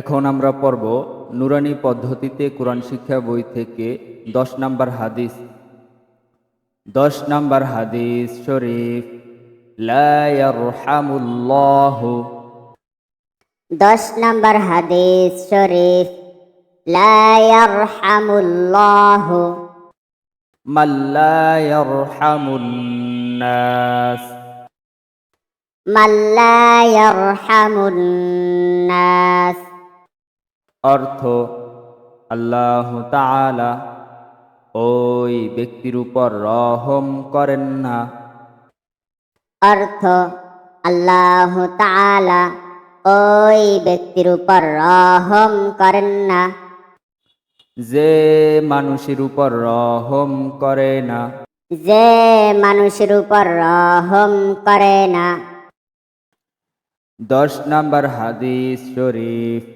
এখন আমরা পড়ব নুরানি পদ্ধতিতে কোরআন শিক্ষা বই থেকে দশ নম্বর হাদিস। দশ নম্বর হাদিস শরীফ লা ইয়ারহামুল্লাহু। দশ নম্বর হাদিস শরীফ লা ইয়ারহামুল্লাহু। মান অর্থ আল্লাহ তাআলা ওই ব্যক্তির উপর রহম করেন না। অর্থ আল্লাহ তালা ওই ব্যক্তির উপর রহম করেন না। যে মানুষের উপর রহম করে না। যে মানুষের উপর রহম করে না। দশ নম্বর হাদিস শরীফ।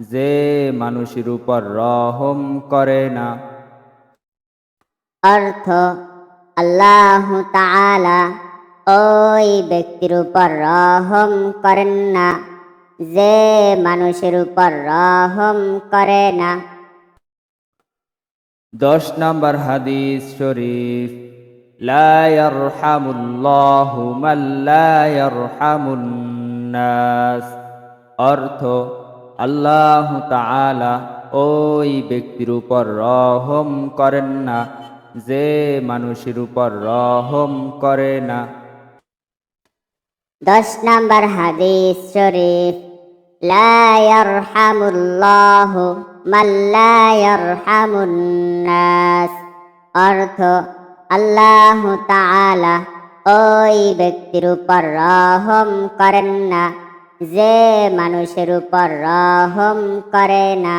যে মানুষের উপর রহম করে না। অর্থ আল্লাহ তাআলা ওই ব্যক্তির উপর রহম করেন না যে মানুষের উপর রহম করে না। দশ নম্বর হাদিস শরীফ লা ইয়ারহামুন নাস। অর্থ আল্লাহ তাআলা ওই ব্যক্তির উপর রহম করেন না, যে মানুষের উপর রহম করে না। দশ নম্বর হাদিস শরীফ অর্থ আল্লাহ ওই ব্যক্তির উপর রহম করেন না। যে মানুষের উপর রহম করে না।